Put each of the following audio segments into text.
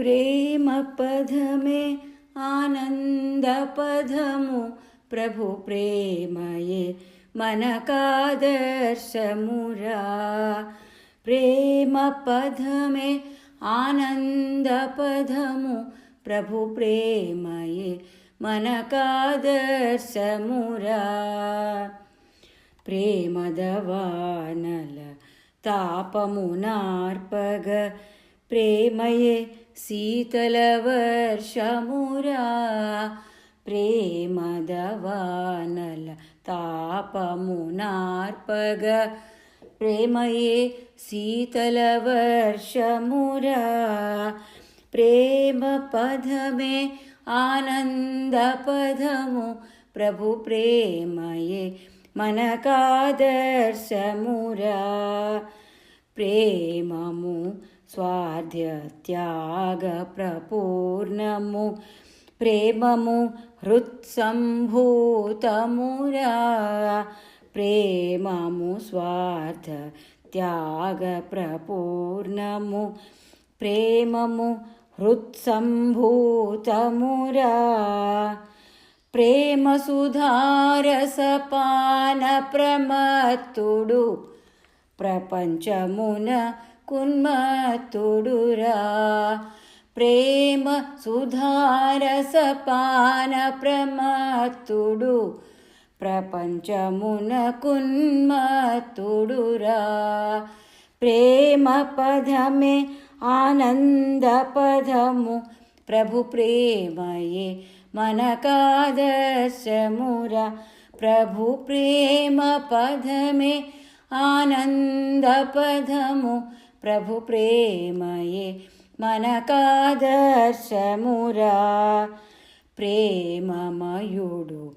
ప్రేమ పదమే ఆనందపదము ప్రభు ప్రేమయే మనకాదర్శమురా. ప్రేమ పదమే ఆనందపదము ప్రభు ప్రేమయే మనకాదర్శమురా. ప్రేమదవానల తాపమునార్పగ శీతల వర్షమురా ప్రేమదవానల తాపమునార్పగ. ప్రేమయే శీతల వర్షమురా ప్రేమ పదమే ఆనంద పదము ప్రభు ప్రేమయే మనకాదర్శమురా ప్రేమము స్వార్థ్య త్యాగ ప్రపూర్ణము ప్రేమము హృత్సంభూతమురా ప్రేమము స్వార్థ త్యాగ ప్రపూర్ణము ప్రేమము హృత్సంభూతమురా ప్రేమ సుధారసపాన ప్రమత్తుడు ప్రపంచమున కున్మత్తుడురా ప్రేమ సుధారసపాన ప్రమత్తుడు ప్రపంచమున కున్మత్తుడురా ప్రేమ పదమే ఆనంద పదము. ప్రభు ప్రేమయే మనకాదర్శమురా ప్రభు ప్రేమ పదమే ఆనంద పదము. ప్రభు ప్రేమయే మనకాదర్శమురా. ప్రేమమయుడు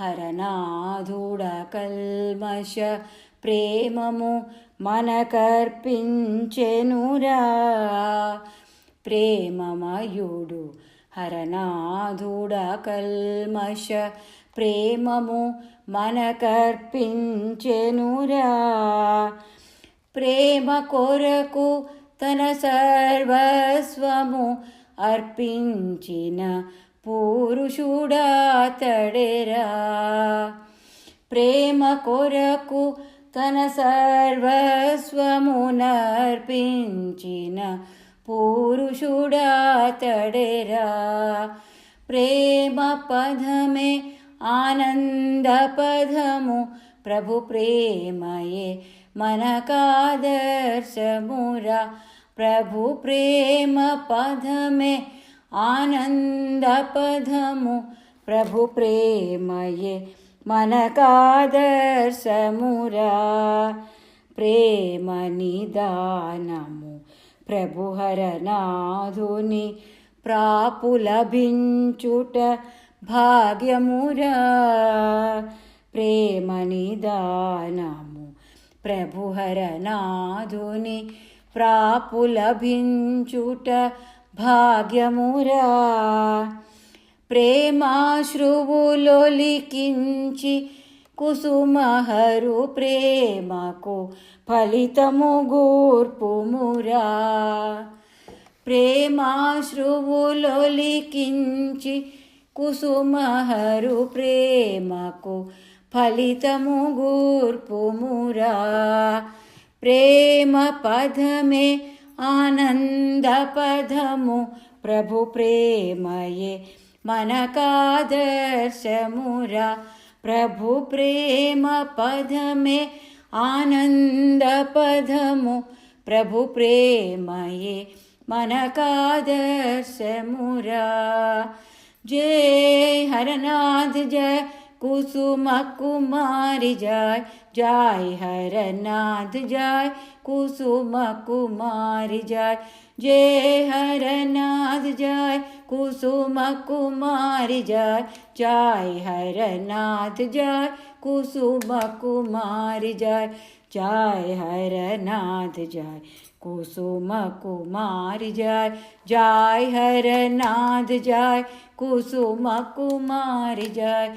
హరనాథుడ కల్మష ప్రేమము మనకర్పించెనురా. ప్రేమమయుడు హరనాథుడ కల్మష ప్రేమము మనకర్పించెనురా. ప్రేమ కొరకు తన సర్వస్వము అర్పించిన పురుషుడాతడెరా ప్రేమ కొరకు తన సర్వస్వమునర్పించిన పురుషుడాతడెరా ప్రేమ పదమే ఆనంద పదము ప్రభు ప్రేమయే मनकादर्शमुरा प्रभु प्रेमपदमे आनन्दपदमु। प्रभु प्रेम ये मनकादर्शमुरा प्रेमनिदानमु। प्रभु हरनाधुनि प्रापुलिञ्चुट भाग्यमुरा प्रेमनिदानमु। ప్రభుహరనాధుని భాగ్యమురా ప్రేమ ప్రాపులభించుట భాగ్యమురా ప్రేమాశ్రువులొలికించి కుసుమహరు ప్రేమకు ఫలితము గూర్పుమురా ప్రేమాశ్రువులొలికించి కుసుమహరు ప్రేమకు फलितमुगूर्पुमुरा। प्रेमपदमे आनन्दपदमु प्रभुप्रेमये मनकादर्शमुरा। प्रभुप्रेमपदमे आनन्दपदमु प्रभुप्रेमये मनकादर्शमुरा। जय हरनाथ जय कुसुम कुमारी जय जय हरनाथ जय। कुसुम कुमारी जय हर नाथ जाय। कुसुम कुमारी जय हर नाथ जाय। कुसुम कुमारी जय जय हरनाथ जय। कुसुम कुमारी जय हर हरनाथ जय। कुसुम कुमारी जय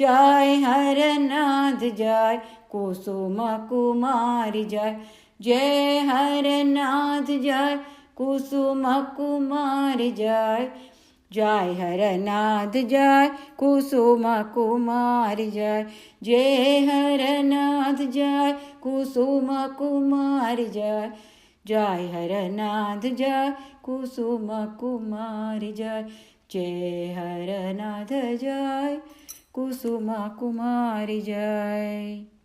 जय हरनाथ जय, कुसुम कुमार जय। जय हरनाथ जय, कुसुम कुमार जय। जय हरनाथ जय, कुसुम कुमार जय। जय हरनाथ जय, कुसुम कुमार जय। जय हरनाथ जय, कुसुम कुमार जय। जय हरनाथ जय। કુસુમા કુમારી જય.